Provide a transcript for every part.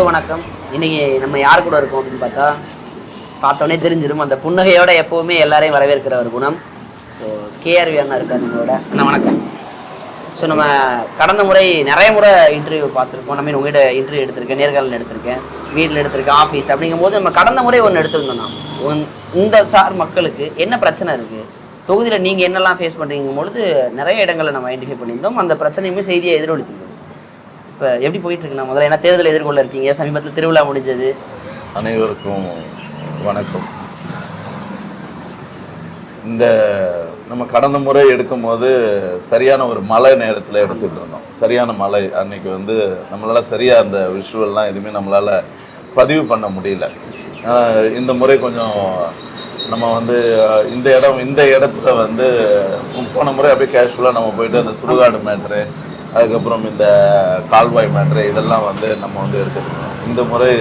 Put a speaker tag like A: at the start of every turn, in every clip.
A: அன்பு வணக்கம். இன்னைக்கு நம்ம யார் கூட இருக்கோம் அப்படின்னு பார்த்தா பார்த்தோன்னே தெரிஞ்சிடும். அந்த புன்னகையோட எப்போவுமே எல்லாரையும் வரவேற்கிற ஒரு குணம். ஸோ கேஆர்வி அண்ணா இருக்கார் நம்மளோட. அண்ணா வணக்கம். ஸோ நம்ம கடந்த முறை நிறைய முறை இன்டர்வியூ பார்த்துருக்கோம். நம்ம உங்ககிட்ட இன்டர்வியூ எடுத்திருக்கேன் நேர்காணல் எடுத்திருக்கேன் வீட்டில் எடுத்திருக்கேன் ஆஃபீஸ் அப்படிங்கும்போது நம்ம கடந்த முறை ஒன்று எடுத்திருந்தோம் நான் உன்- இந்த சார் மக்களுக்கு என்ன பிரச்சனை இருக்குது தொகுதியில் நீங்கள் என்னெல்லாம் ஃபேஸ் பண்ணுறீங்க பொழுது நிறைய இடங்களை நம்ம ஐடென்டிஃபை பண்ணியிருந்தோம். அந்த பிரச்சனையுமே செய்தியை எதிரொலித்திருந்தோம் இப்போ எப்படி போயிட்டு இருக்குண்ணா முதல்ல என்ன தேர்தல் எதிர்கொள்ள இருக்கீங்க? சமீபத்தில் திருவிழா முடிஞ்சது.
B: அனைவருக்கும் வணக்கம். இந்த நம்ம கடந்த முறை எடுக்கும்போது சரியான ஒரு மழை நேரத்தில் எடுத்துகிட்டு இருந்தோம் சரியான மழை. அன்னைக்கு வந்து நம்மளால் சரியாக அந்த விஷுவல்லாம் எதுவுமே நம்மளால் பதிவு பண்ண முடியல. இந்த முறை கொஞ்சம் நம்ம வந்து இந்த இடம் இந்த இடத்துல வந்து போன முறை அப்படியே கேஷுவலாக நம்ம போயிட்டு அந்த சுடுகாடு மேட்ரு அதுக்கப்புறம் இந்த கால்வாய் மேட்ரு இதெல்லாம் வந்து நம்ம வந்து எடுத்துருக்கோம் இந்த முறை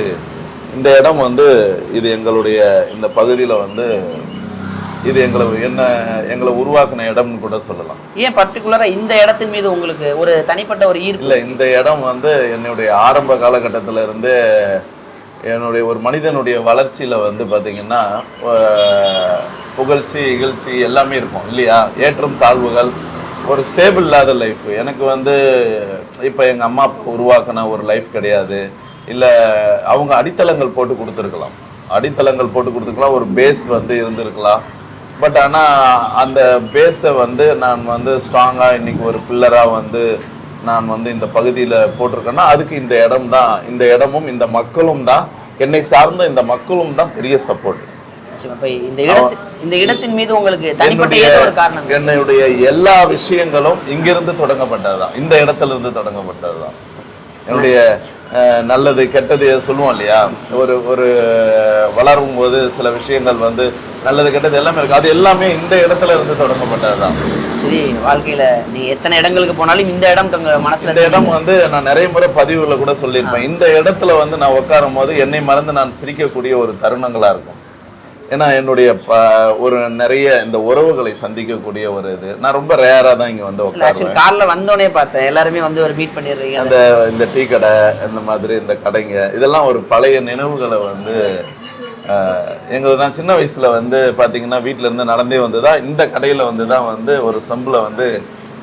B: இந்த இடம் வந்து இது எங்களுடைய இந்த பகுதியில் வந்து இது எங்களை என்ன எங்களை உருவாக்கின இடம்னு கூட சொல்லலாம்.
A: ஏன் பர்டிகுலராக இந்த இடத்தின் மீது உங்களுக்கு ஒரு தனிப்பட்ட ஒரு ஈர்ப்பு
B: இல்லை இந்த இடம் வந்து என்னுடைய ஆரம்ப காலகட்டத்தில் இருந்து என்னுடைய ஒரு மனிதனுடைய வளர்ச்சியில் வந்து பார்த்தீங்கன்னா புகழ்ச்சி இகழ்ச்சி எல்லாமே இருக்கும் இல்லையா? ஏற்றம் தாழ்வுகள் ஒரு ஸ்டேபிள் இல்லாத லைஃப் எனக்கு வந்து இப்போ எங்கள் அம்மா அப்பா உருவாக்கின ஒரு லைஃப் கிடையாது. இல்லை அவங்க அடித்தளங்கள் போட்டு கொடுத்துருக்கலாம். அடித்தளங்கள் போட்டு கொடுத்துருக்கலாம். ஒரு பேஸ் வந்து இருந்திருக்கலாம். பட் ஆனால் அந்த பேஸை வந்து நான் வந்து ஸ்ட்ராங்காக இன்றைக்கி ஒரு பில்லராக வந்து நான் வந்து இந்த பகுதியில் போட்டிருக்கேன்னா அதுக்கு இந்த இடம் தான் இந்த இடமும் இந்த மக்களும் தான். என்னை சார்ந்த இந்த மக்களும் தான் பெரிய சப்போர்ட்
A: இப்போ இந்த இடத்து இந்த இடத்தின் மீது உங்களுக்கு தனிப்பட்ட ஏதோ ஒரு காரணம்
B: என்னுடைய எல்லா விஷயங்களும் இங்கிருந்து தொடங்கப்பட்டதுதான். இந்த இடத்துல இருந்து தொடங்கப்பட்டதுதான். என்னுடைய நல்லது கெட்டது சொல்லுவோம் இல்லையா? ஒரு ஒரு வளரும் போது சில விஷயங்கள் வந்து நல்லது கெட்டது எல்லாமே இருக்கு. அது எல்லாமே இந்த இடத்துல இருந்து தொடங்கப்பட்டதுதான்.
A: சரி வாழ்க்கையில நீங்க எத்தனை இடங்களுக்கு போனாலும் இந்த இடம் மனசுல
B: இந்த இடம் வந்து நான் நிறைய முறை பதிவுல கூட சொல்லியிருப்பேன். இந்த இடத்துல வந்து நான் உட்காரும் போது என்னை மறந்து நான் சிரிக்கக்கூடிய ஒரு தருணங்களா இருக்கும். ஏன்னா என்னுடைய ப- ஒரு நிறைய இந்த உறவுகளை சந்திக்கக்கூடிய ஒரு இது. நான் ரொம்ப ரேரா தான் இங்க வந்து உட்காருவேன்.
A: கார்ல வந்தோடனே பார்த்தேன். எல்லாருமே வந்து ஒரு மீட் பண்ணிடுறீங்க.
B: அந்த இந்த டீ கடை இந்த மாதிரி இந்த கடைங்க இதெல்லாம் ஒரு பழைய நினைவுகளை வந்து ஆஹ், எங்க நான் சின்ன வயசுல வந்து பாத்தீங்கன்னா வீட்ல இருந்து நடந்தே வந்து தான் இந்த கடையில வந்து தான் வந்து ஒரு செம்பில் வந்து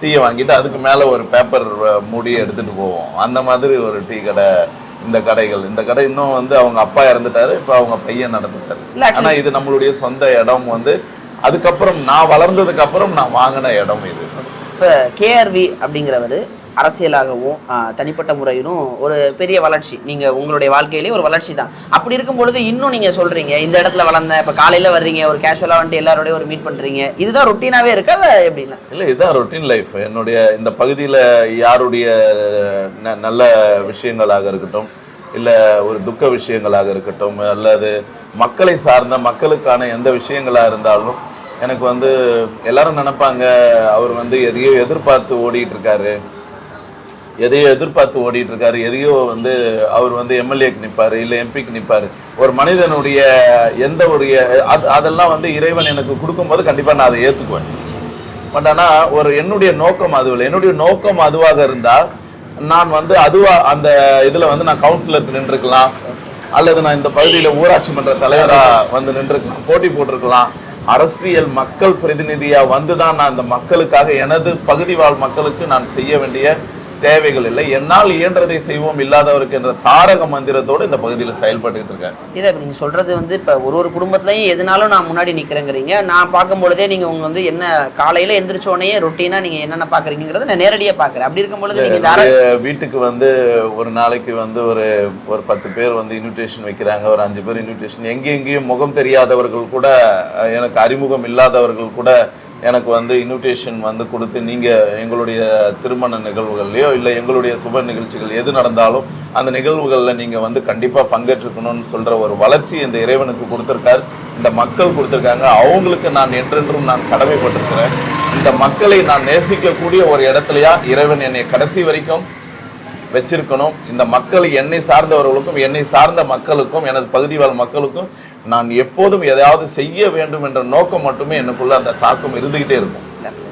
B: டீயை வாங்கிட்டு அதுக்கு மேல ஒரு பேப்பர் மூடி எடுத்துட்டு போவோம். அந்த மாதிரி ஒரு டீ கடை இந்த கடைகள். இந்த கடை இன்னும் வந்து அவங்க அப்பா இறந்துட்டாரு. இப்போ அவங்க பையன் நடந்துட்டாரு. ஆனா இது நம்மளுடைய சொந்த இடம் வந்து அதுக்கப்புறம் நான் வளர்ந்ததுக்கு அப்புறம் நான் வாங்கின இடம் இது.
A: இப்போ கேஆர்வி அப்படிங்கிறவர் அரசியலாகவும் தனிப்பட்ட முறையிலும் ஒரு பெரிய வளர்ச்சி. நீங்க உங்களுடைய வாழ்க்கையிலேயே ஒரு வளர்ச்சி தான். அப்படி இருக்கும் பொழுது இன்னும் நீங்க சொல்றீங்க இந்த இடத்துல வளர்ந்த இப்போ காலையில வர்றீங்க ஒரு கேஷுவலா வந்துட்டு எல்லாரோடய ஒரு மீட் பண்றீங்க. இதுதான் ரொட்டீனாகவே இருக்கா இல்லை எப்படின்னா
B: இல்லை? இதுதான் ரொட்டீன் லைஃப் என்னுடைய இந்த பகுதியில் யாருடைய ந- நல்ல விஷயங்களாக இருக்கட்டும் இல்லை ஒரு துக்க விஷயங்களாக இருக்கட்டும் அல்லது மக்களை சார்ந்த மக்களுக்கான எந்த விஷயங்களாக இருந்தாலும் எனக்கு வந்து எல்லாரும் நினைப்பாங்க அவர் வந்து எதையோ எதிர்பார்த்து ஓடிட்டு இருக்காரு. எதையோ எதிர்பார்த்து ஓடிட்டு இருக்காரு எதையோ வந்து அவர் வந்து எம்எல்ஏக்கு நிற்பாரு இல்லை எம்பிக்கு நிற்பாரு ஒரு மனிதனுடைய எந்த ஒரு அது அதெல்லாம் வந்து இறைவன் எனக்கு கொடுக்கும்போது கண்டிப்பாக நான் அதை ஏற்றுக்குவேன் பட் ஆனால் ஒரு என்னுடைய நோக்கம் அது இல்லை. என்னுடைய நோக்கம் அதுவாக இருந்தால் நான் வந்து அதுவா அந்த இதில் வந்து நான் கவுன்சிலருக்கு நின்றுக்கலாம் அல்லது நான் இந்த பகுதியில் ஊராட்சி மன்ற தலைவராக வந்து நின்றுருக்கலாம். போட்டி போட்டிருக்கலாம். அரசியல் மக்கள் பிரதிநிதியாக வந்து தான் நான் இந்த மக்களுக்காக எனது பகுதி வாழ் மக்களுக்கு நான் செய்ய வேண்டிய தேவைகள் இல்லை. என்னால் இயன்றதை செய்வோம் இல்லாதவருக்கு என்ற தாரக மந்திரத்தோடு இந்த பகுதியில் செயல்பட்டுட்டு இருக்கேன்
A: இல்லை இப்போ நீங்கள் சொல்கிறது வந்து இப்போ ஒரு ஒரு குடும்பத்துலையும் எதுனாலும் நான் முன்னாடி நிற்கிறேங்கிறீங்க நான் பார்க்கும் பொழுதே நீங்கள் உங்க வந்து என்ன காலையில் எந்திரிச்ச உடனே ரொட்டீனாக நீங்கள் என்னென்ன பார்க்குறீங்கிறத நான் நேரடியாக பார்க்குறேன் அப்படி இருக்கும் பொழுது நீங்கள்
B: வீட்டுக்கு வந்து ஒரு நாளைக்கு வந்து ஒரு ஒரு பத்து பேர் வந்து இன்விடேஷன் வைக்கிறாங்க. ஒரு அஞ்சு பேர் இன்விடேஷன் எங்கேயும் எங்கேயும் முகம் தெரியாதவர்கள் கூட எனக்கு அறிமுகம் இல்லாதவர்கள் கூட எனக்கு வந்து இன்விடேஷன் வந்து கொடுத்து நீங்கள் எங்களுடைய திருமண நிகழ்வுகள்லையோ இல்லை எங்களுடைய சுப நிகழ்ச்சிகள் எது நடந்தாலும் அந்த நிகழ்வுகளில் நீங்கள் வந்து கண்டிப்பாக பங்கேற்றுக்கணும்னு சொல்கிற ஒரு வளர்ச்சி இந்த இறைவனுக்கு கொடுத்துருக்காரு. இந்த மக்கள் கொடுத்துருக்காங்க. அவங்களுக்கு நான் என்றென்றும் நான் கடமைப்பட்டிருக்கிறேன். இந்த மக்களை நான் நேசிக்கக்கூடிய ஒரு இடத்துலையா இறைவன் என்னை கடைசி வரைக்கும் வச்சிருக்கணும். இந்த மக்கள் என்னை சார்ந்தவர்களுக்கும் என்னை சார்ந்த மக்களுக்கும் எனது பகுதி வாழ் மக்களுக்கும் நான் எப்போதும் எதையாவது செய்ய வேண்டும் என்ற நோக்கம் மட்டுமே எனக்குள்ள அந்த தாக்கம் இருந்துகிட்டே இருக்கும்.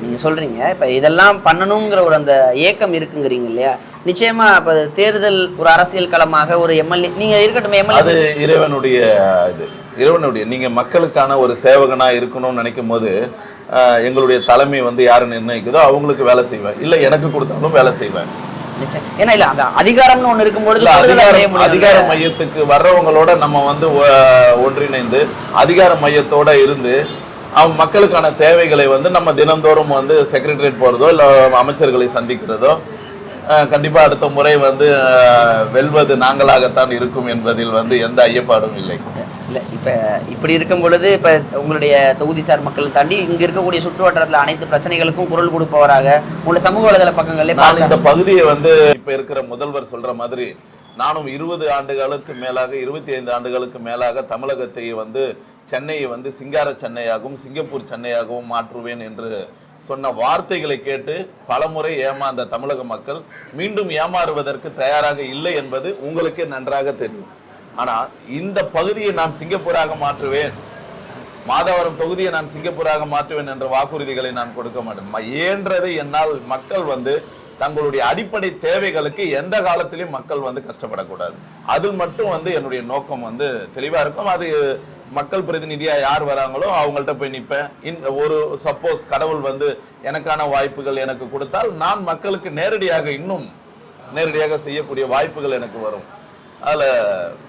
A: நீங்க சொல்றீங்க. இப்ப இதெல்லாம் பண்ணணுங்கிற ஒரு அந்த ஏக்கம் இருக்குங்கிறீங்க இல்லையா? நிச்சயமா இப்ப தேர்தல் ஒரு அரசியல் களமாக ஒரு எம்எல்ஏ நீங்க இருக்கட்டும்
B: அது
A: எம்எல்ஏ
B: இறைவனுடைய இது. இறைவனுடைய நீங்க மக்களுக்கான ஒரு சேவகனா இருக்கணும்னு நினைக்கும் போது எங்களுடைய தலைமை வந்து யாரு நிர்ணயிக்குதோ அவங்களுக்கு வேலை செய்வேன். இல்ல எனக்கு கொடுத்தாலும் வேலை செய்வேன்.
A: ஏன்னா இல்ல அந்த அதிகாரம்னு ஒண்ணு இருக்கும்பொழுது
B: அதிகாரம். அதிகார மையத்துக்கு வர்றவங்களோட நம்ம வந்து ஒன்றிணைந்து அதிகார மையத்தோட இருந்து அவன் மக்களுக்கான தேவைகளை வந்து நம்ம தினந்தோறும் வந்து செக்ரட்டரியேட் போறதோ இல்ல அமைச்சர்களை சந்திக்கிறதோ அஹ், கண்டிப்பா அடுத்த முறை வந்து வெல்வது நாங்களாகத்தான் இருக்கும் என்பதில் வந்து எந்த ஐயப்பாடும் இல்ல
A: இப்ப இப்படி இருக்கும் பொழுது இப்ப உங்களுடைய தொகுதி சார் மக்கள் தாண்டி இங்க இருக்கக்கூடிய சுற்று வட்டாரத்துல அனைத்து பிரச்சனைகளுக்கும் குரல் கொடுப்பவராக உங்களுடைய சமூக வலைதள பக்கங்களே
B: நான் இந்த பகுதியை வந்து இப்ப இருக்கிற முதல்வர் சொல்ற மாதிரி நானும் இருபது ஆண்டுகளுக்கு மேலாக இருபத்தி ஐந்து ஆண்டுகளுக்கு மேலாக தமிழகத்தை வந்து சென்னையை வந்து சிங்கார சென்னையாகவும் சிங்கப்பூர் சென்னையாகவும் மாற்றுவேன் என்று சொன்ன வார்த்தைகளை கேட்டு பலமுறை ஏமாந்த தமிழக மக்கள் மீண்டும் ஏமாறுவதற்கு தயாராக இல்லை என்பது உங்களுக்கே நன்றாக தெரியும். ஆனால் இந்த பகுதியை நான் சிங்கப்பூராக மாற்றுவேன். மாதவரம் தொகுதியை நான் சிங்கப்பூராக மாற்றுவேன் என்ற வாக்குறுதிகளை நான் கொடுக்க மாட்டேன். இயன்றதை என்னால் மக்கள் வந்து தங்களுடைய அடிப்படை தேவைகளுக்கு எந்த காலத்திலையும் மக்கள் வந்து கஷ்டப்படக்கூடாது. அதில் மட்டும் வந்து என்னுடைய நோக்கம் வந்து தெளிவாக இருக்கும். அது மக்கள் பிரதிநிதியாக யார் வராங்களோ அவங்கள்ட்ட போய் நிற்பேன் இன் ஒரு சப்போஸ் கடவுள் வந்து எனக்கான வாய்ப்புகள் எனக்கு கொடுத்தால் நான் மக்களுக்கு நேரடியாக இன்னும் நேரடியாக செய்யக்கூடிய வாய்ப்புகள் எனக்கு வரும். அதுல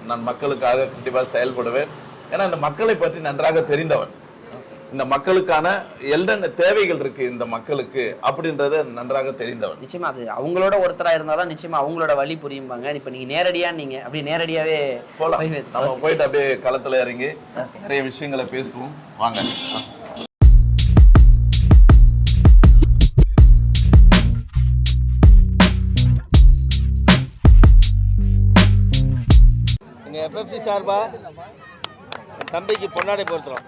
B: நான் மக்களுக்காக கண்டிப்பா செயல்படுவேன். ஏன்னா இந்த மக்களை பற்றி நன்றாக தெரிந்தவன். இந்த மக்களுக்கான என்னென்ன தேவைகள் இருக்கு இந்த மக்களுக்கு அப்படின்றத நன்றாக தெரிந்தவன்.
A: நிச்சயமா அது அவங்களோட ஒருத்தரா இருந்தாதான் நிச்சயமா அவங்களோட வழி புரியும்பாங்க. இப்ப நீங்க நேரடியா நீங்க அப்படி நேரடியாவே
B: போலாம். நம்ம போயிட்டு அப்படியே களத்துல இறங்கி நிறைய விஷயங்களை பேசுவோம். வாங்க.
C: எஃப்எஃப்சி சார்பாக தம்பிக்கு பொன்னாடை பொருத்துறோம்.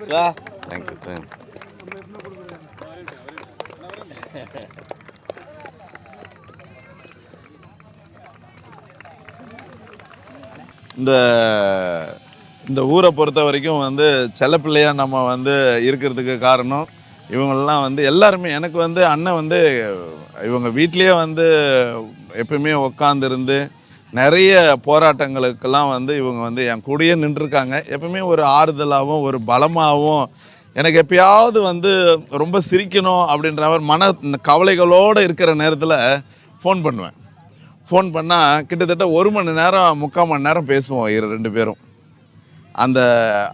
C: சிவா.
B: தேங்க்யூ தேங்க்யூ இந்த இந்த ஊரை பொறுத்த வரைக்கும் வந்து செல்லப்பிள்ளையா நம்ம வந்து இருக்கிறதுக்கு காரணம் இவங்களெல்லாம் வந்து எல்லாருமே எனக்கு வந்து அண்ணன் வந்து இவங்க வீட்லேயே வந்து எப்பயுமே உக்காந்துருந்து நிறைய போராட்டங்களுக்கெல்லாம் வந்து இவங்க வந்து என் கூடயே நின்றுருக்காங்க. எப்பவுமே ஒரு ஆறுதலாகவும் ஒரு பலமாகவும் எனக்கு எப்பயாவது வந்து ரொம்ப சிரிக்கணும் அப்படின்ற மாதிரி மன கவலைகளோடு இருக்கிற நேரத்தில் ஃபோன் பண்ணுவேன். ஃபோன் பண்ணால் கிட்டத்தட்ட ஒரு மணி நேரம் முக்கால் மணி நேரம் பேசுவோம் இரு ரெண்டு பேரும். அந்த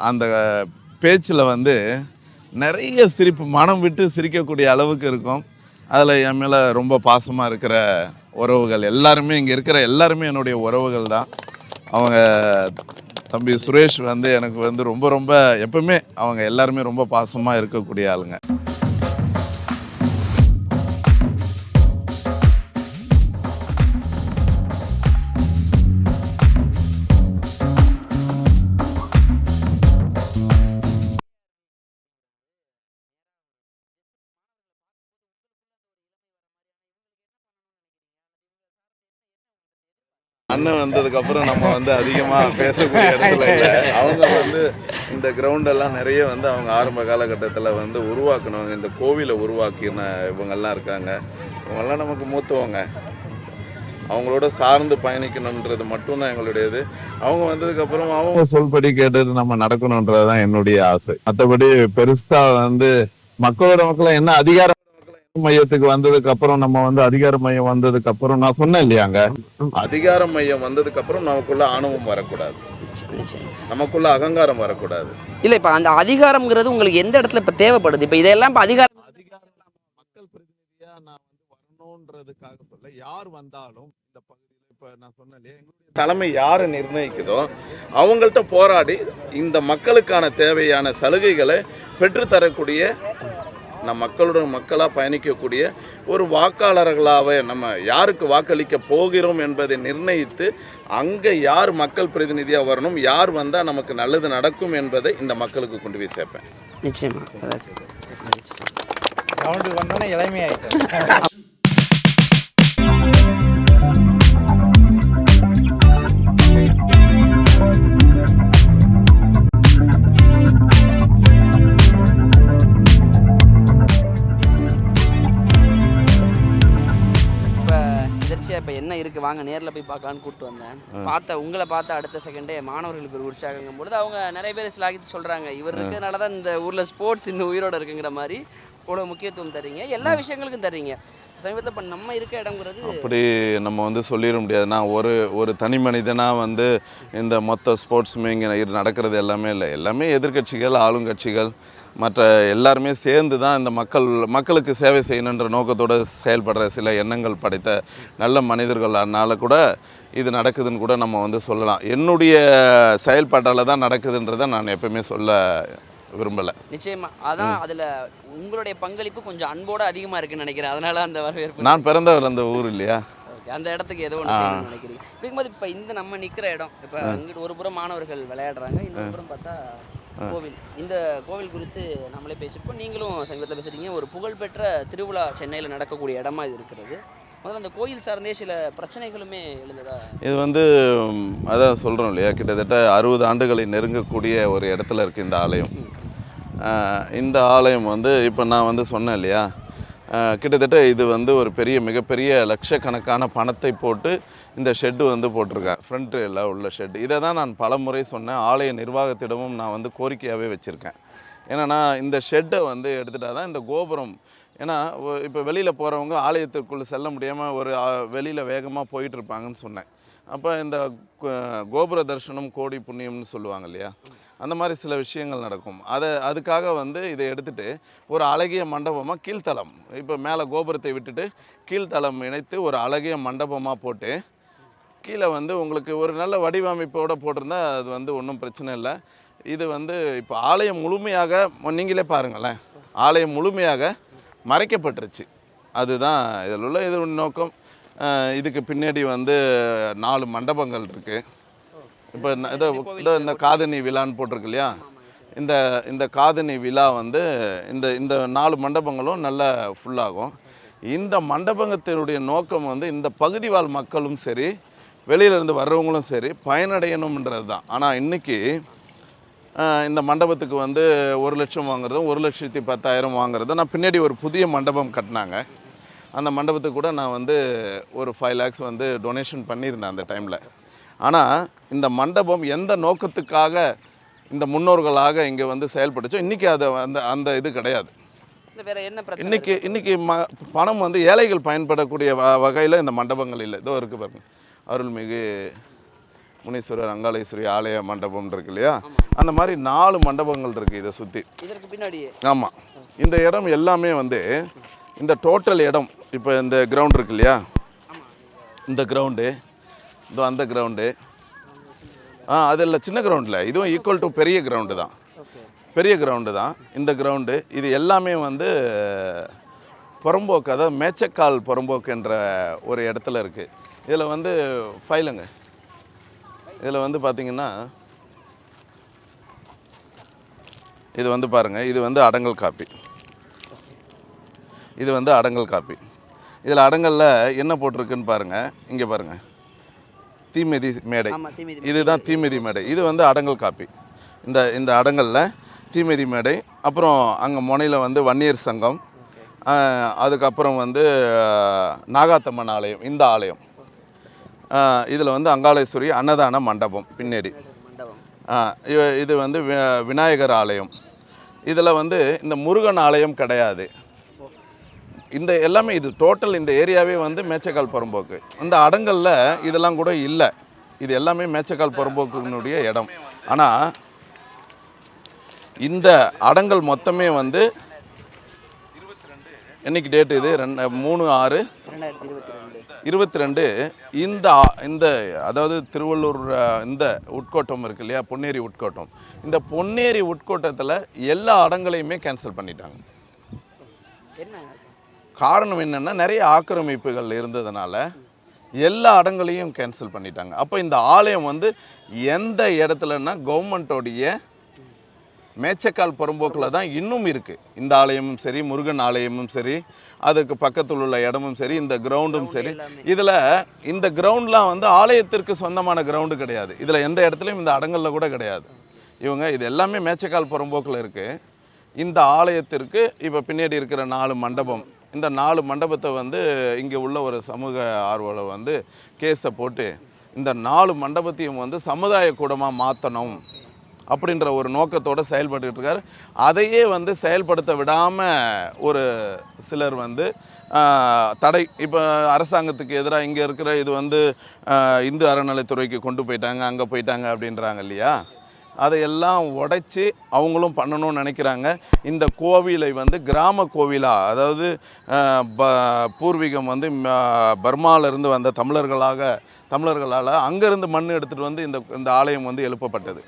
B: அந்த பேச்சில் வந்து நிறைய சிரிப்பு மனம் விட்டு சிரிக்கக்கூடிய அளவுக்கு இருக்கும். அதில் என் மேலே ரொம்ப பாசமாக இருக்கிற உறவுகள் எல்லாருமே இங்கே இருக்கிற எல்லாருமே என்னுடைய உறவுகள் தான். அவங்க தம்பி சுரேஷ் வந்து எனக்கு வந்து ரொம்ப ரொம்ப எப்பவுமே அவங்க எல்லாருமே ரொம்ப பாசமாக இருக்கக்கூடிய ஆளுங்க. அண்ணன் வந்ததுக்கு அப்புறம் நம்ம வந்து அதிகமா பேசக்கூடிய இடத்துல இல்லை. அவங்க வந்து இந்த கிரவுண்ட் எல்லாம் நிறைய வந்து அவங்க ஆரம்ப காலகட்டத்தில் வந்து உருவாக்கினவங்க இந்த கோவிலை உருவாக்கின இவங்கெல்லாம் இருக்காங்க. இவங்கெல்லாம் நமக்கு மூத்தவங்க. அவங்களோட சார்ந்து பயணிக்கணுன்றது மட்டும்தான் எங்களுடைய இது அவங்க வந்ததுக்கப்புறம் அவங்க சொல்படி கேட்டது நம்ம நடக்கணுன்றது தான் என்னுடைய ஆசை. மற்றபடி பெருசா வந்து மக்களோட மக்களை என்ன அதிகாரம் மையத்துக்கு வந்ததுக்கு அப்புறம் நம்ம வந்து அதிகார மையம் வந்ததுக்கு அப்புறம் நான் சொன்னேன் இல்லையாங்க அதிகார மையம் வந்ததுக்கு அப்புறம் நமக்குள்ள ஆணவம் வரக்கூடாது. நமக்குள்ள அகங்காரம் வரக்கூடாது.
A: இல்ல இப்ப அந்த அதிகாரம்ங்கிறது உங்களுக்கு எந்த இடத்துல இப்ப தேவைப்படுது? இப்ப இதெல்லாம் இப்ப அதிகாரம்
B: அதிகாரம் மக்கள் பிரதிநிதியா நான் வந்து வரணுன்றதுக்காக சொல்ல யார் வந்தாலும் இந்த பகுதியில் இப்ப நான் சொன்னேன் தலைமை யாரு நிர்ணயிக்குதோ அவங்கள்ட்ட போராடி இந்த மக்களுக்கான தேவையான சலுகைகளை பெற்றுத்தரக்கூடிய நம் மக்களுடன் மக்களாக பயணிக்கக்கூடிய ஒரு வாக்காளர்களாக நம்ம யாருக்கு வாக்களிக்க போகிறோம் என்பதை நிர்ணயித்து அங்கே யார் மக்கள் பிரதிநிதியாக வரணும் யார் வந்தால் நமக்கு நல்லது நடக்கும் என்பதை இந்த மக்களுக்கு கொண்டு போய் சேர்ப்பேன்.
A: நிச்சயமா.
C: ரவுண்டுக்கு வந்தோன்னே இளமையாயிட்டேன்.
A: தொடர்ச்சியா இப்ப என்ன இருக்கு? வாங்க நேர்ல போய் பார்க்கலான்னு கூப்பிட்டு வந்தேன். பார்த்த உங்களை பார்த்த அடுத்த செகண்டே மாணவர்களுக்கு ஒரு உற்சாகங்கும் பொழுது அவங்க நிறைய பேர் சிலாகித்து சொல்றாங்க. இவர் இருக்கிறதுனால தான் இந்த ஊர்ல ஸ்போர்ட்ஸ் இன்னும் உயிரோட இருக்குங்கிற மாதிரி இவ்வளோ முக்கியத்துவம் தர்றீங்க. எல்லா விஷயங்களுக்கும் தர்றீங்க. சமீபத்தில் இப்போ நம்ம இருக்க இடங்கிறது
B: அப்படி நம்ம வந்து சொல்லிட முடியாது. நான் ஒரு ஒரு தனி மனிதனாக வந்து இந்த மொத்த ஸ்போர்ட்ஸுமே இங்கே நடக்கிறது எல்லாமே இல்லை. எல்லாமே எதிர்க்கட்சிகள் ஆளுங்கட்சிகள் மற்ற எல்லாருமே சேர்ந்து தான் இந்த மக்கள் மக்களுக்கு சேவை செய்யணுன்ற நோக்கத்தோடு செயல்படுற சில எண்ணங்கள் படைத்த நல்ல மனிதர்கள்னால கூட இது நடக்குதுன்னு கூட நம்ம வந்து சொல்லலாம். என்னுடைய செயல்பாட்டால் தான் நடக்குதுன்றதை நான் எப்பவுமே சொல்ல விரும்பலை.
A: நிச்சயமா. அதான் அதுல உங்களுடைய பங்களிப்பு கொஞ்சம் அன்போட அதிகமா இருக்குன்னு நினைக்கிறேன். அதனால அந்த வரவேற்பு.
B: நான் பிறந்தவர் அந்த ஊர் இல்லையா?
A: அந்த இடத்துக்கு ஏதோ ஒன்று நினைக்கிறீங்க. அப்படிங்கும்போது இப்போ இந்த நம்ம நிக்கிற இடம் இப்போ இங்கிட்டு ஒரு புறம் மாணவர்கள் விளையாடுறாங்க இன்னொரு புறம் பார்த்தா கோவில். இந்த கோவில் குறித்து நம்மளே பேசியிருப்போம். நீங்களும் சமீபத்தில் பேசுறீங்க ஒரு புகழ்பெற்ற திருவிழா சென்னையில் நடக்கக்கூடிய இடமா இது இருக்கிறது. முதல்ல அந்த கோயில் சார்ந்தே சில பிரச்சனைகளுமே எழுந்ததா?
B: இது வந்து அதான் சொல்கிறோம் இல்லையா? கிட்டத்தட்ட அறுபது ஆண்டுகளை நெருங்கக்கூடிய ஒரு இடத்துல இருக்குது இந்த ஆலயம். இந்த ஆலயம் வந்து இப்போ நான் வந்து சொன்னேன் இல்லையா? கிட்டத்தட்ட இது வந்து ஒரு பெரிய மிகப்பெரிய லட்சக்கணக்கான பணத்தை போட்டு இந்த ஷெட்டு வந்து போட்டிருக்கேன் ஃப்ரண்ட்டில் உள்ள ஷெட் இதை தான் நான் பல முறை சொன்னேன். ஆலய நிர்வாகத்திடமும் நான் வந்து கோரிக்கையாகவே வச்சுருக்கேன். ஏன்னா இந்த ஷெட்டை வந்து எடுத்துட்டால் தான் இந்த கோபுரம் ஏன்னா இப்போ வெளியில் போகிறவங்க ஆலயத்திற்குள்ள செல்ல முடியாமல் ஒரு வெளியில் வேகமாக போயிட்டுருப்பாங்கன்னு சொன்னேன். அப்போ இந்த கோபுர தர்சனம் கோடி புண்ணியம்னு சொல்லுவாங்க இல்லையா? அந்த மாதிரி சில விஷயங்கள் நடக்கும். அதை அதுக்காக வந்து இதை எடுத்துட்டு ஒரு அழகிய மண்டபமாக கீழ்த்தளம். இப்போ மேலே கோபுரத்தை விட்டுட்டு கீழ்த்தளம் இணைத்து ஒரு அழகிய மண்டபமாக போட்டு கீழே வந்து உங்களுக்கு ஒரு நல்ல வடிவமைப்போடு போட்டிருந்தா அது வந்து ஒன்றும் பிரச்சனை இல்லை. இது வந்து இப்போ ஆலயம் முழுமையாக நீங்களே பாருங்களேன். ஆலயம் முழுமையாக மறைக்கப்பட்டுருச்சு. அதுதான் இதில் உள்ள இது நோக்கம். இதுக்கு பின்னாடி வந்து நாலு மண்டபங்கள் இருக்குது இப்போ இதோ இந்த காதணி விழான்னு போட்டிருக்கு இல்லையா? இந்த இந்த காதணி விழா வந்து இந்த இந்த நாலு மண்டபங்களும் நல்லா ஃபுல்லாகும் இந்த மண்டபத்தினுடைய நோக்கம் வந்து இந்த பகுதி வாழ் மக்களும் சரி வெளியில இருந்து வர்றவங்களும் சரி பயனடையணுன்றது தான். ஆனால் இன்னைக்கு ஆஹ், இந்த மண்டபத்துக்கு வந்து ஒரு லட்சம் வாங்குறதும் ஒரு லட்சத்தி பத்தாயிரம் வாங்குறதும் நான் பின்னாடி ஒரு புதிய மண்டபம் கட்டினாங்க. அந்த மண்டபத்துக்கு கூட நான் வந்து ஒரு ஃபைவ் லேக்ஸ் வந்து டொனேஷன் பண்ணியிருந்தேன் அந்த டைமில் ஆனால் இந்த மண்டபம் எந்த நோக்கத்துக்காக இந்த முன்னோர்களாக இங்கே வந்து செயல்பட்டுச்சோ இன்றைக்கி அதை அந்த அந்த இது கிடையாது. இன்னைக்கு இன்னைக்கு ம பணம் வந்து ஏழைகள் பயன்படக்கூடிய வ வகையில் இந்த மண்டபங்கள் இல்லை. இதோ இருக்குது பாருங்க. அருள்மிகு முனீஸ்வரர் அங்காளேஸ்வரி ஆலய மண்டபம் இருக்கு இல்லையா? அந்த மாதிரி நாலு மண்டபங்கள் இருக்குது இதை சுற்றி
A: இதற்கு பின்னாடியே.
B: ஆமாம் இந்த இடம் எல்லாமே வந்து இந்த டோட்டல் இடம் இப்போ இந்த கிரவுண்ட் இருக்கு இல்லையா? இந்த கிரவுண்டு இதோ அந்த கிரவுண்டு ஆ அதில் சின்ன கிரவுண்டில் இதுவும் ஈக்குவல் டு பெரிய கிரவுண்டு தான். பெரிய கிரவுண்டு தான். இந்த கிரவுண்டு இது எல்லாமே வந்து புறம்போக்கு அதாவது மேச்சக்கால் புறம்போக்குன்ற ஒரு இடத்துல இருக்குது இதில் வந்து ஃபைலுங்க இதில் வந்து பார்த்தீங்கன்னா இது வந்து பாருங்கள் இது வந்து அடங்கல் காப்பி. இது வந்து அடங்கல் காப்பி. இதில் அடங்கலில் என்ன போட்டிருக்குன்னு பாருங்கள் இங்கே பாருங்கள் தீமிதி மேடை. இதுதான் தீமிதி மேடை. இது வந்து அடங்கல் காப்பி. இந்த இந்த அடங்கலில் தீமிதி மேடை. அப்புறம் அங்கே முனையில் வந்து வன்னியர் சங்கம். அதுக்கப்புறம் வந்து நாகாத்தம்மன் ஆலயம் இந்த ஆலயம். இதில் வந்து அங்காளேஸ்வரி அன்னதான மண்டபம் பின்னாடி. இது வந்து விநாயகர் ஆலயம். இதில் வந்து இந்த முருகன் ஆலயம் கிடையாது. இந்த எல்லாமே இது டோட்டல் இந்த ஏரியாவே வந்து மேச்சக்கால் புறம்போக்கு. இந்த அடங்கல்ல இதெல்லாம் கூட இல்லை. இது எல்லாமே மேச்சக்கால் புறம்போக்குனுடைய இடம். ஆனால் இந்த அடங்கல் மொத்தமே வந்து என்னைக்கு டேட் இது? ரெண்டு மூணு ஆறு?
A: இருபத்தி ரெண்டு.
B: இருபத்தி ரெண்டு இந்த ஆ- இந்த அதாவது திருவள்ளூர் இந்த உட்கோட்டம் இருக்கு இல்லையா? பொன்னேரி உட்கோட்டம். இந்த பொன்னேரி உட்கோட்டத்தில் எல்லா அடங்களையுமே கேன்சல் பண்ணிட்டாங்க. காரணம் என்னென்னா நிறைய ஆக்கிரமிப்புகள் இருந்ததுனால எல்லா அடங்களையும் கேன்சல் பண்ணிட்டாங்க. அப்போ இந்த ஆலயம் வந்து எந்த இடத்துலன்னா கவர்மெண்ட்டோடைய மேச்சக்கால் புறம்போக்கில் தான் இன்னும் இருக்குது இந்த ஆலயமும் சரி முருகன் ஆலயமும் சரி அதுக்கு பக்கத்தில் உள்ள இடமும் சரி இந்த கிரவுண்டும் சரி. இதில் இந்த கிரவுண்ட்லாம் வந்து ஆலயத்திற்கு சொந்தமான கிரவுண்டு கிடையாது. இதில் எந்த இடத்துலையும் இந்த அடங்கலில் கூட கிடையாது. இவங்க இது எல்லாமே மேச்சக்கால் புறம்போக்கில் இருக்குது இந்த ஆலயத்திற்கு இப்போ பின்னாடி இருக்கிற நாலு மண்டபம் இந்த நாலு மண்டபத்தை வந்து இங்கே உள்ள ஒரு சமூக ஆர்வலர் வந்து கேஸை போட்டு இந்த நாலு மண்டபத்தையும் வந்து சமுதாய கூடமாக மாற்றணும் அப்படின்ற ஒரு நோக்கத்தோடு செயல்பட்டுட்டு இருக்கார். அதையே வந்து செயல்படுத்த விடாமல் ஒரு சிலர் வந்து தடை. இப்போ அரசாங்கத்துக்கு எதிராக இங்கே இருக்கிற இது வந்து இந்து அறநிலைத்துறைக்கு கொண்டு போயிட்டாங்க அங்கே போயிட்டாங்க அப்படின்றாங்க இல்லையா? அதையெல்லாம் உடைச்சி அவங்களும் பண்ணணும்னு நினைக்கிறாங்க. இந்த கோவிலை வந்து கிராம கோவிலாக அதாவது ப பூர்வீகம் வந்து பர்மாவிலிருந்து வந்த தமிழர்களாக தமிழர்களால் அங்கேருந்து மண் எடுத்துகிட்டு வந்து இந்த இந்த ஆலயம் வந்து எழுப்பப்பட்டது.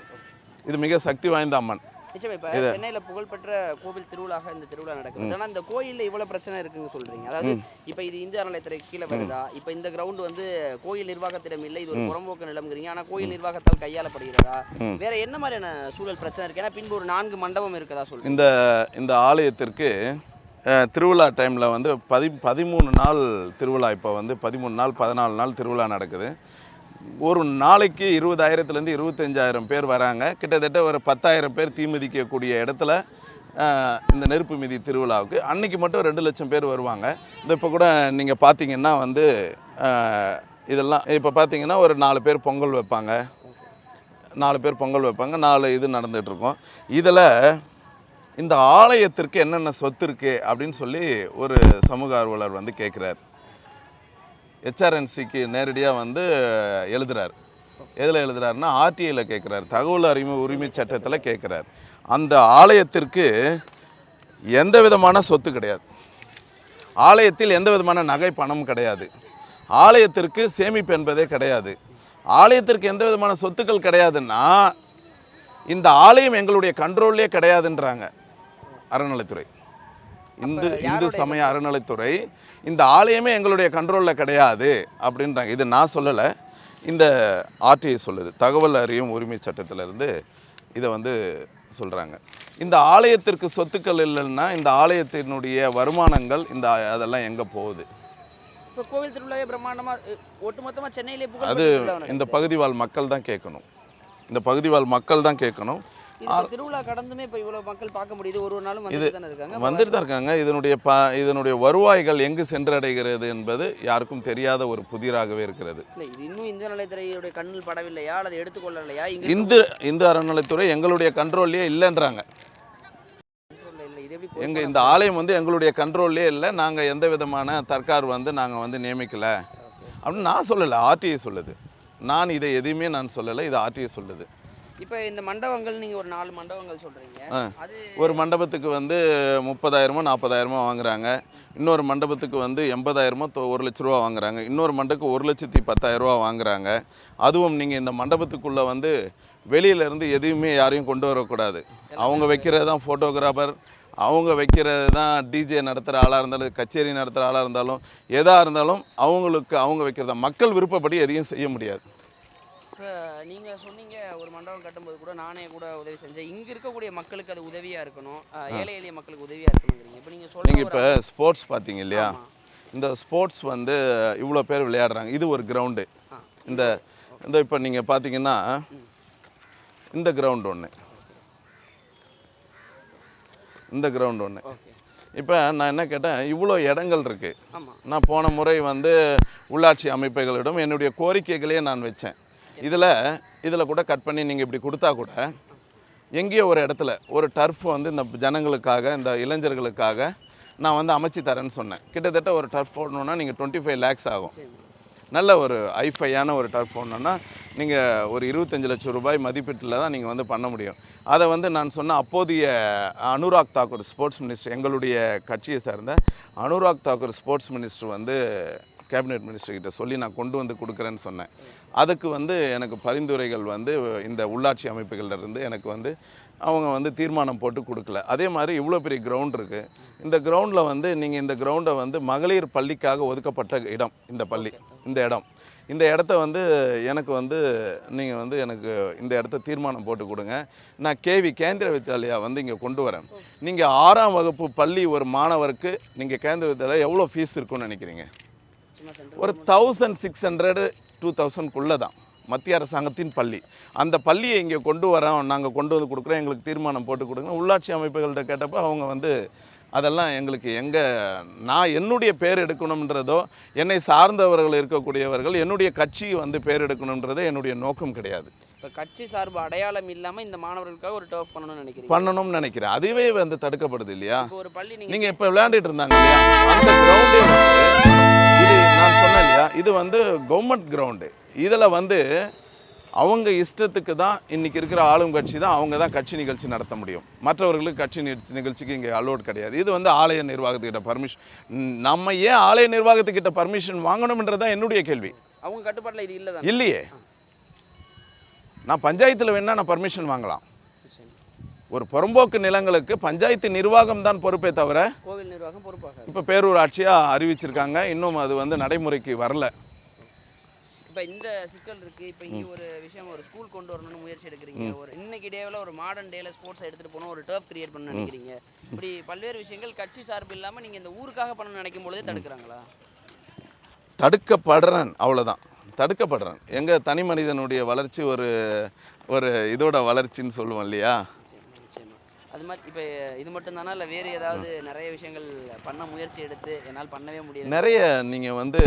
B: இது மிக சக்தி வாய்ந்த அம்மன்.
A: நிச்சயம் இப்ப சென்னையில புகழ்பெற்ற கோவில் திருவிழாக இந்த திருவிழா நடக்குது. ஆனா இந்த கோயில்ல இவ்வளவு பிரச்சனை இருக்குன்னு சொல்றீங்க. அதாவது இப்ப இது இந்து அறநிலையத்துறை கீழே வருதா? இப்ப இந்த கிரவுண்ட் வந்து கோயில் நிர்வாகத்திடம் இல்லை. இது ஒரு புறம்போக்கு நிலம்ங்கிறீங்க. ஆனா கோயில் நிர்வாகத்தால் கையாளப்படுகிறதா. வேற என்ன மாதிரியான சூழல் பிரச்சனை இருக்கு? ஏன்னா பின்பு ஒரு நான்கு மண்டபம் இருக்கதா சொல்றீங்க?
B: இந்த இந்த ஆலயத்திற்கு திருவிழா டைமில் வந்து பதி பதிமூணு நாள் திருவிழா. இப்போ வந்து பதிமூணு நாள் பதினாலு நாள் திருவிழா நடக்குது. ஒரு நாளைக்கு இருபதாயிரத்துலேருந்து இருபத்தஞ்சாயிரம் பேர் வராங்க. கிட்டத்தட்ட ஒரு பத்தாயிரம் பேர் தீ மிதிக்கக்கூடிய இடத்துல இந்த நெருப்பு மிதி திருவிழாவுக்கு. அன்னைக்கு மட்டும் ரெண்டு லட்சம் பேர் வருவாங்க. இந்த இப்போ கூட நீங்கள் பார்த்தீங்கன்னா வந்து இதெல்லாம் இப்போ பார்த்தீங்கன்னா ஒரு நாலு பேர் பொங்கல் வைப்பாங்க. நாலு பேர் பொங்கல் வைப்பாங்க. நாலு இது நடந்துகிட்ருக்கோம். இதில் இந்த ஆலயத்திற்கு என்னென்ன சொத்து இருக்குது அப்படின்னு சொல்லி ஒரு சமூக ஆர்வலர் வந்து கேட்குறாரு. ஹெச்ஆர்என்சிக்கு நேரடியாக வந்து எழுதுறார். எதில் எழுதுறாருன்னா ஆர்டிஐயில் கேட்குறாரு தகவல் அறிவு உரிமை சட்டத்தில் கேட்குறார் அந்த ஆலயத்திற்கு எந்த விதமான சொத்து கிடையாது. ஆலயத்தில் எந்த விதமான நகை பணம் கிடையாது. ஆலயத்திற்கு சேமிப்பு என்பதே கிடையாது. ஆலயத்திற்கு எந்த விதமான சொத்துக்கள் கிடையாதுன்னா இந்த ஆலயம் எங்களுடைய கண்ட்ரோல்லே கிடையாதுன்றாங்க அறநிலைத்துறை இந்து இந்து சமய அறநிலைத்துறை இந்த ஆலயமே எங்களுடைய கண்ட்ரோலில் கிடையாது அப்படின்றாங்க. இது நான் சொல்லலை. இந்த ஆர்டிஐ சொல்லுது. தகவல் அறியும் உரிமை சட்டத்திலிருந்து இதை வந்து சொல்கிறாங்க இந்த ஆலயத்திற்கு சொத்துக்கள் இல்லைன்னா இந்த ஆலயத்தினுடைய வருமானங்கள் இந்த அதெல்லாம் எங்கே போகுது?
A: இப்ப கோவில் திருவிழாவே பிரம்மாண்டமா அஹ், ஒட்டுமொத்தமா சென்னையிலே
B: அது இந்த
A: நடக்குது.
B: பகுதி வாழ் மக்கள் தான் கேட்கணும். இந்த பகுதி வாழ் மக்கள் தான் கேட்கணும்.
A: திருவிழா கடந்துமே இப்ப இவ்வளவு மக்கள் பார்க்க முடியுது. ஒரு ஒரு நாளும் வந்துட்டு தானே இருக்காங்க.
B: வந்துட்டு தான் இருக்காங்க. இதனுடைய ப இதனுடைய வருவாய்கள் எங்கு சென்றடைகிறது என்பது யாருக்கும் தெரியாத ஒரு புதிராகவே இருக்கிறது.
A: இல்ல இது இன்னும் இந்து நிலையத்துறையுடைய கண்ணில் படவில்லையா? அல்லது எடுத்துக்கொள்ளலையா?
B: இந்து இந்து அறநிலைத்துறை எங்களுடைய கண்ட்ரோல்லே இல்லைன்றாங்க.
A: control ல இல்ல இது எப்படி
B: எங்க இந்த ஆலயம் வந்து எங்களுடைய கண்ட்ரோல்லே இல்லை. நாங்கள் எந்த விதமான தற்கார் வந்து நாங்கள் வந்து நியமிக்கல. அப்படின்னு நான் சொல்லலை ஆர்டிஐ சொல்லுது. நான் இதை எதையுமே நான் சொல்லலை இது ஆர்டிஐ சொல்லுது.
A: இப்ப இந்த மண்டபங்கள் நீங்க ஒரு நாலு மண்டபங்கள் சொல்றீங்க.
B: ஆ.
A: அது
B: ஒரு மண்டபத்துக்கு வந்து முப்பதாயிரமோ நாற்பதாயிரமோ வாங்குறாங்க. இன்னொரு மண்டபத்துக்கு வந்து எண்பதாயிரமோ ஒரு லட்ச ரூபா வாங்குறாங்க. இன்னொரு மண்டபத்துக்கு ஒரு லட்சத்தி பத்தாயிரம் ரூபா வாங்குறாங்க. அதுவும் நீங்கள் இந்த மண்டபத்துக்குள்ளே வந்து வெளியில இருந்து எதையுமே யாரையும் கொண்டு வரக்கூடாது. அவங்க வைக்கிறது தான் ஃபோட்டோகிராஃபர் அவங்க வைக்கிறது தான் டிஜே நடத்துகிற ஆளாக இருந்தாலும் கச்சேரி நடத்துகிற ஆளாக இருந்தாலும் எதாக இருந்தாலும் அவங்களுக்கு அவங்க வைக்கிறது மக்கள் விருப்பப்படி எதையும் செய்ய முடியாது.
A: இப்ப நீங்க சொன்னீங்க ஒரு மண்டபம் கட்டும்போது கூட நானே கூட உதவி செஞ்சேன். இங்க இருக்கக்கூடிய மக்களுக்கு அது உதவியா இருக்கணும். ஏழை எளிய மக்களுக்கு உதவியா இருக்கணுங்கிறீங்க. இப்ப
B: நீங்கள்
A: ஒரு
B: இப்போ ஸ்போர்ட்ஸ் பார்த்தீங்க இல்லையா. இந்த ஸ்போர்ட்ஸ் வந்து இவ்வளோ பேர் விளையாடுறாங்க. இது ஒரு கிரவுண்டு. இந்த இந்த இப்போ நீங்கள் பார்த்தீங்கன்னா இந்த கிரவுண்ட் ஒன்று இந்த கிரவுண்ட் ஒன்று இப்போ நான் என்ன கேட்டேன் இவ்வளோ இடங்கள் இருக்குது நான் போன முறை வந்து உள்ளாட்சி அமைப்புகளிடம் என்னுடைய கோரிக்கைகளையே நான் வச்சேன். இதில் இதில் கூட கட் பண்ணி நீங்கள் இப்படி கொடுத்தா கூட எங்கேயோ ஒரு இடத்துல ஒரு டர்ஃப் வந்து இந்த ஜனங்களுக்காக இந்த இளைஞர்களுக்காக நான் வந்து அமைச்சு தரேன்னு சொன்னேன். கிட்டத்தட்ட ஒரு டர்ஃப் போடணுன்னா நீங்கள் டுவெண்ட்டி ஃபைவ் லேக்ஸ் ஆகும். நல்ல ஒரு ஐஃபையான ஒரு டர்ஃப் போடணுன்னா நீங்கள் ஒரு இருபத்தஞ்சு லட்சம் ரூபாய் மதிப்பீட்டில் தான் நீங்கள் வந்து பண்ண முடியும். அதை வந்து நான் சொன்ன அப்போதைய அனுராக் தாக்கூர் ஸ்போர்ட்ஸ் மினிஸ்டர் எங்களுடைய கட்சியை சார்ந்த அனுராக் தாக்கூர் ஸ்போர்ட்ஸ் மினிஸ்டர் வந்து கேபினெட் மினிஸ்டர்கிட்ட சொல்லி நான் கொண்டு வந்து கொடுக்குறேன்னு சொன்னேன். அதுக்கு வந்து எனக்கு பரிந்துரைகள் வந்து இந்த உள்ளாட்சி அமைப்புகளிலிருந்து எனக்கு வந்து அவங்க வந்து தீர்மானம் போட்டு கொடுக்கல. அதே மாதிரி இவ்வளோ பெரிய கிரவுண்ட் இருக்குது இந்த கிரவுண்டில் வந்து நீங்கள் இந்த கிரவுண்டை வந்து மகளிர் பள்ளிக்காக ஒதுக்கப்பட்ட இடம் இந்த பள்ளி இந்த இடம். இந்த இடத்த வந்து எனக்கு வந்து நீங்கள் வந்து எனக்கு இந்த இடத்த தீர்மானம் போட்டு கொடுங்க. நான் கேவி கேந்திர வித்யாலயா வந்து இங்கே கொண்டு வரேன். நீங்கள் ஆறாம் வகுப்பு பள்ளி ஒரு மாணவருக்கு நீங்கள் கேந்திர வித்யாலயா எவ்வளோ ஃபீஸ் இருக்குன்னு நினைக்கிறீங்க? ஒரு தௌசண்ட் சிக்ஸ் ஹண்ட்ரட் டூ தௌசண்ட்குள்ளே தான் மத்திய அரசாங்கத்தின் பள்ளி. அந்த பள்ளியை இங்கே கொண்டு வரோம் நாங்கள் கொண்டு வந்து கொடுக்குறோம் எங்களுக்கு தீர்மானம் போட்டு கொடுங்க உள்ளாட்சி அமைப்புகள்கிட்ட கேட்டப்போ அவங்க வந்து அதெல்லாம் எங்களுக்கு எங்கே நான் என்னுடைய பேர் எடுக்கணுன்றதோ என்னை சார்ந்தவர்கள் இருக்கக்கூடியவர்கள் என்னுடைய கட்சி வந்து பேர் எடுக்கணுன்றதோ என்னுடைய நோக்கம் கிடையாது.
A: இப்போ கட்சி சார்பு அடையாளம் இல்லாம இந்த மாணவர்களுக்காக ஒரு டர்ஃப் பண்ணணும்னு நினைக்கிறீங்க?
B: பண்ணணும்னு நினைக்கிறேன். அதுவே வந்து தடுக்கப்படுது இல்லையா?
A: ஒரு பள்ளி நீங்க
B: நீங்க இப்ப விளையாண்டுட்டு இருந்தாங்க இல்லையா? அந்த கிரவுண்டே இது நான் சொன்னேன் இல்லையா? இது வந்து கவர்மெண்ட் கிரவுண்டு இதில் வந்து அவங்க இஷ்டத்துக்கு தான் இன்னைக்கு இருக்கிற ஆளும் கட்சி தான் அவங்க தான் கட்சி நிகழ்ச்சி நடத்த முடியும். மற்றவர்களுக்கு கட்சி நிகழ்ச்சி நிகழ்ச்சிக்கு இங்கே அலோட் கிடையாது. இது வந்து ஆலய நிர்வாகத்துக்கிட்ட பர்மிஷன் நம்ம ஏன் ஆலய நிர்வாகத்துக்கிட்ட பர்மிஷன் வாங்கணும்ன்றது தான் என்னுடைய கேள்வி.
A: அவங்க கட்டுப்பாட்டுல இது இல்ல
B: இல்லையே. நான் பஞ்சாயத்தில் வேணா நான் பர்மிஷன் வாங்கலாம். ஒரு புறம்போக்கு நிலங்களுக்கு பஞ்சாயத்து நிர்வாகம் தான் பொறுப்பே தவிர
A: கோவில் நிர்வாகம் பொறுப்பாக
B: இப்போ பேரூராட்சியாக அறிவிச்சிருக்காங்க. இன்னும் அது வந்து நடைமுறைக்கு வரல.
A: இப்போ இந்த சிக்கல் இருக்கு. இப்போ இங்க ஒரு விஷயம் ஒரு ஸ்கூல் கொண்டு வரணும்னு முயற்சி எடுக்கிறீங்க. ஒரு இன்னைக்கு டேவில் ஒரு மாடர்ன் டேல ஸ்போர்ட்ஸ் எடுத்துட்டு போகணும் ஒரு டர்ஃப் கிரியேட் பண்ண நினைக்கிறீங்க. இப்படி பல்வேறு விஷயங்கள் கட்சி சார்பு இல்லாம நீங்க இந்த ஊருக்காக பண்ண நினைக்கும் பொழுதே தடுக்கிறாங்களா?
B: தடுக்கப்படுறேன் அவ்வளோதான் தடுக்கப்படுறேன். எங்கள் தனி மனிதனுடைய வளர்ச்சி ஒரு ஒரு இதோட வளர்ச்சின்னு சொல்லுவோம் இல்லையா.
A: அது மாதிரி இப்போ இது மட்டும் தானா இல்லை வேறு ஏதாவது நிறைய விஷயங்கள் பண்ண முயற்சி எடுத்து என்னால் பண்ணவே முடியல.
B: நிறைய நீங்கள் வந்து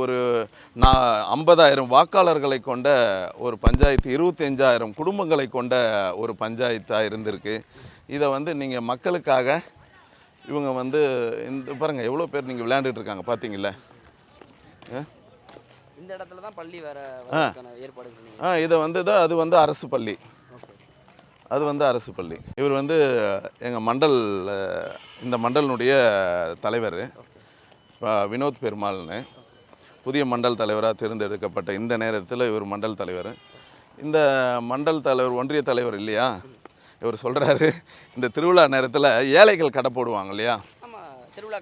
B: ஒரு நான் ஐம்பதாயிரம் வாக்காளர்களை கொண்ட ஒரு பஞ்சாயத்து இருபத்தஞ்சாயிரம் குடும்பங்களை கொண்ட ஒரு பஞ்சாயத்தாக இருந்திருக்கு. இதை வந்து நீங்கள் மக்களுக்காக இவங்க வந்து இந்த பாருங்கள் எவ்வளோ பேர் நீங்கள் விளையாண்டுட்டு இருக்காங்க பார்த்தீங்களா
A: இந்த இடத்துல தான் பள்ளி வர வரதுக்கான ஏற்பாடு
B: ஆ இதை வந்து தான் அது வந்து அரசு பள்ளி. அது வந்து அரசு பள்ளி. இவர் வந்து எங்கள் மண்டல் இந்த மண்டலினுடைய தலைவர் வினோத் பெருமாள்னு. புதிய மண்டல் தலைவராக தேர்ந்தெடுக்கப்பட்ட இந்த நேரத்தில் இவர் மண்டல் தலைவர். இந்த மண்டல் தலைவர் ஒன்றிய தலைவர் இல்லையா? இவர் சொல்கிறாரு இந்த திருவிழா நேரத்தில் ஏழைகள் கடை போடுவாங்க இல்லையா?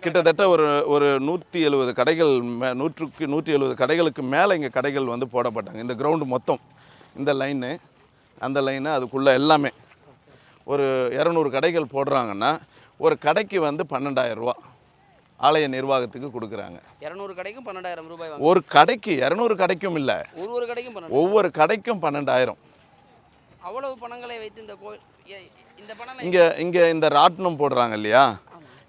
B: கிட்டத்தட்ட ஒரு ஒரு நூற்றி எழுபது கடைகள் மே நூற்றுக்கு நூற்றி எழுபது கடைகளுக்கு மேலே இங்கே கடைகள் வந்து போடப்பட்டாங்க. இந்த கிரவுண்டு மொத்தம் இந்த லைனு அந்த லைனு அதுக்குள்ளே எல்லாமே. ஒரு இரநூறு கடைகள் போடுறாங்கன்னா ஒரு கடைக்கு வந்து 12000 ரூபா ஆலய நிர்வாகத்துக்கு கொடுக்குறாங்க.
A: இரநூறு கடைக்கும் பன்னெண்டாயிரம் ரூபாய்
B: ஒரு கடைக்கு இரநூறு கடைக்கும் இல்லை.
A: ஒரு ஒரு கடைக்கும்
B: ஒவ்வொரு கடைக்கும் பன்னெண்டாயிரம்.
A: அவ்வளவு பணங்களை வைத்து இந்த கோயில் எ- இந்த பணம்
B: இங்கே இங்கே இந்த ராட்டினம் போடுறாங்க இல்லையா.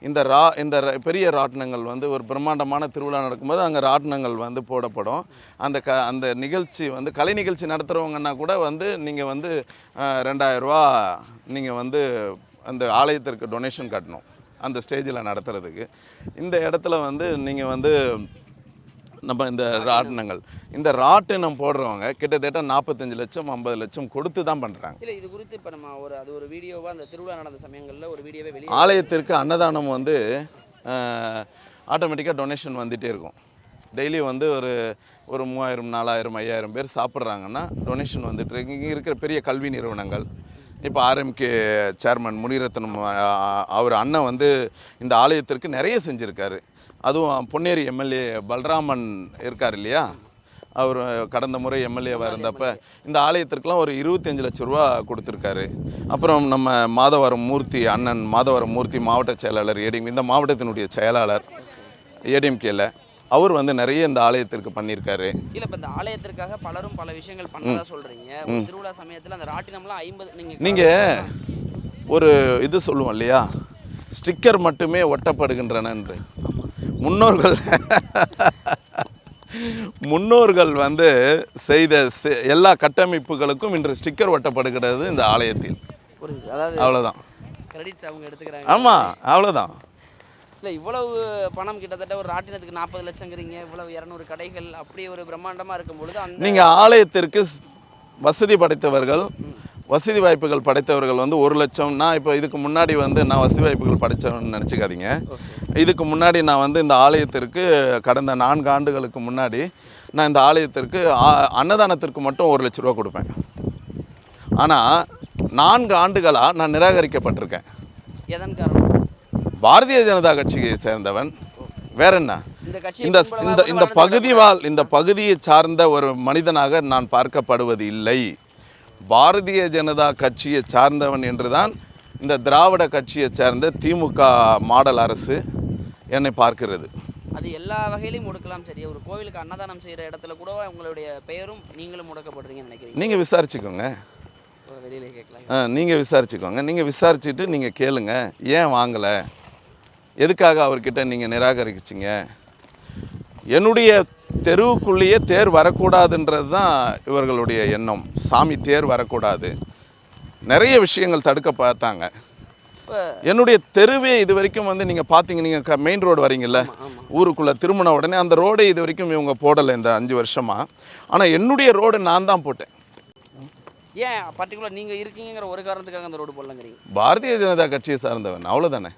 B: இந்த ரா இந்த ர- பெரிய ராட்டினங்கள் வந்து ஒரு பிரம்மாண்டமான திருவிழா நடக்கும்போது அங்கே ராட்டினங்கள் வந்து போடப்படும். அந்த க அந்த நிகழ்ச்சி வந்து கலை நிகழ்ச்சி நடத்துகிறவங்கன்னா கூட வந்து நீங்கள் வந்து ரெண்டாயிரரூவா நீங்கள் வந்து அந்த ஆலயத்திற்கு டொனேஷன் கட்டணும். அந்த ஸ்டேஜில் நடத்துறதுக்கு. இந்த இடத்துல வந்து நீங்கள் வந்து நம்ம இந்த ராட்டினங்கள். இந்த ராட்டினம் போடுறவங்க கிட்டத்தட்ட நாற்பத்தஞ்சு லட்சம் ஐம்பது லட்சம் கொடுத்து தான் பண்ணுறாங்க
A: இல்ல இது குறித்து இப்ப நம்ம ஒரு அது ஒரு வீடியோவா அந்த திருவிழா நடந்த சமயங்கள்ல ஒரு வீடியோவே வெளியே
B: ஆலயத்திற்கு அன்னதானம் வந்து ஆட்டோமேட்டிக்காக டொனேஷன் வந்துகிட்டே இருக்கும். டெய்லி வந்து ஒரு ஒரு மூவாயிரம் நாலாயிரம் ஐயாயிரம் பேர் சாப்பிட்றாங்கன்னா டொனேஷன் வந்துட்டு இருக்கு. இங்கே இருக்கிற பெரிய கல்வி நிறுவனங்கள் இப்போ ஆர்எம்கே சேர்மன் முனிரத்னம் அவர் அண்ணன் வந்து இந்த ஆலயத்திற்கு நிறைய செஞ்சுருக்காரு. அதுவும் பொன்னேரி எம்எல்ஏ பல்ராமன் இருக்கார் இல்லையா? அவர் கடந்த முறை எம்எல்ஏவாக இருந்தப்ப இந்த ஆலயத்திற்கெலாம் ஒரு இருபத்தஞ்சு லட்ச ரூபா கொடுத்துருக்காரு. அப்புறம் நம்ம மாதவரம் மூர்த்தி அண்ணன் மாதவரம் மூர்த்தி மாவட்ட செயலாளர் ஏடிஎம் இந்த மாவட்டத்தினுடைய செயலாளர் ஏடிஎம்கேல. அவர் வந்து நிறைய இந்த ஆலயத்திற்கு பண்ணியிருக்காரு.
A: இல்ல இப்ப இந்த ஆலயத்திற்காக பலரும் பல விஷயங்கள் பண்ணதா சொல்றீங்க. ஒரு திருவிழா சமயத்துல அந்த ராட்டினம்லாம் ஐம்பது நீங்க
B: நீங்கள் ஒரு இது சொல்லுவோம் இல்லையா? ஸ்டிக்கர் மட்டுமே ஒட்டப்படுகின்றன என்று முன்னோர்கள் முன்னோர்கள் வந்து செய்த எல்லா கட்டமைப்புகளுக்கும் இன்று ஸ்டிக்கர் ஒட்டப்படுகிறது இந்த ஆலயத்தில். அவ்வளோதான் ஆமாம் அவ்வளோதான்
A: இல்ல இவ்வளவு பணம் கிட்டத்தட்ட ஒரு ராட்டினத்துக்கு நாற்பது லட்சங்கிறீங்க இவ்வளவு இரநூறு கடைகள் அப்படி ஒரு பிரம்மாண்டமா இருக்கும் பொழுது அந்த
B: நீங்கள் ஆலயத்திற்கு வசதி படைத்தவர்கள் வசதி வாய்ப்புகள் படைத்தவர்கள் வந்து ஒரு லட்சம் நான் இப்போ இதுக்கு முன்னாடி வந்து நான் வசதி வாய்ப்புகள் படைத்தவன்னு நினச்சிக்காதீங்க. இதுக்கு முன்னாடி நான் வந்து இந்த ஆலயத்திற்கு கடந்த நான்கு ஆண்டுகளுக்கு முன்னாடி நான் இந்த ஆலயத்திற்கு அன்னதானத்திற்கு மட்டும் ஒரு லட்ச ரூபா கொடுப்பேன். ஆனால் நான்கு ஆண்டுகளாக நான் நிராகரிக்கப்பட்டிருக்கேன்.
A: எதன் காரணம்?
B: பாரதிய ஜனதா கட்சியை சேர்ந்தவன் வேற என்ன?
A: இந்த
B: இந்த இந்த இந்த பகுதி வாழ் இந்த பகுதியை சார்ந்த ஒரு மனிதனாக நான் பார்க்கப்படுவது இல்லை. பாரதிய ஜனதா கட்சியை சார்ந்தவன் என்றுதான் இந்த திராவிட கட்சியை சேர்ந்த திமுக மாடல் அரசு என்னை பார்க்கிறது.
A: அது எல்லா வகையிலையும் முடக்கலாம் சரி. ஒரு கோவிலுக்கு அன்னதானம் செய்யற இடத்துல கூட உங்களுடைய பெயரும் நீங்களும் முடக்கப்படுறீங்கன்னு நினைக்கிறீங்க.
B: நீங்கள் விசாரிச்சுக்கோங்க.
A: வெளியில கேட்கலாம்.
B: நீங்கள் விசாரிச்சுக்கோங்க. நீங்கள் விசாரிச்சுட்டு நீங்கள் கேளுங்க. ஏன் வாங்கலை? எதுக்காக அவர்கிட்ட நீங்கள் நிராகரிச்சிங்க? என்னுடைய தெருவுக்குள்ளேயே தேர் வரக்கூடாதுன்றது தான் இவர்களுடைய எண்ணம். சாமி தேர் வரக்கூடாது. நிறைய விஷயங்கள் தடுக்க பார்த்தாங்க. என்னுடைய தெருவே இது வரைக்கும் வந்து நீங்கள் பார்த்தீங்க நீங்கள் மெயின் ரோடு வரீங்கல்ல? ஊருக்குள்ளே திரும்பின உடனே அந்த ரோடே இது வரைக்கும் இவங்க போடலை இந்த அஞ்சு வருஷமாக ஆனால் என்னுடைய ரோடு நான் தான் போட்டேன்.
A: ஏன் பர்டிகுலர் நீங்கள் இருக்கீங்கிற ஒரு காரணத்துக்காக அந்த ரோடு போடலங்கிறீங்க?
B: பாரதிய ஜனதா கட்சியை சார்ந்தவன். அவ்வளோதானே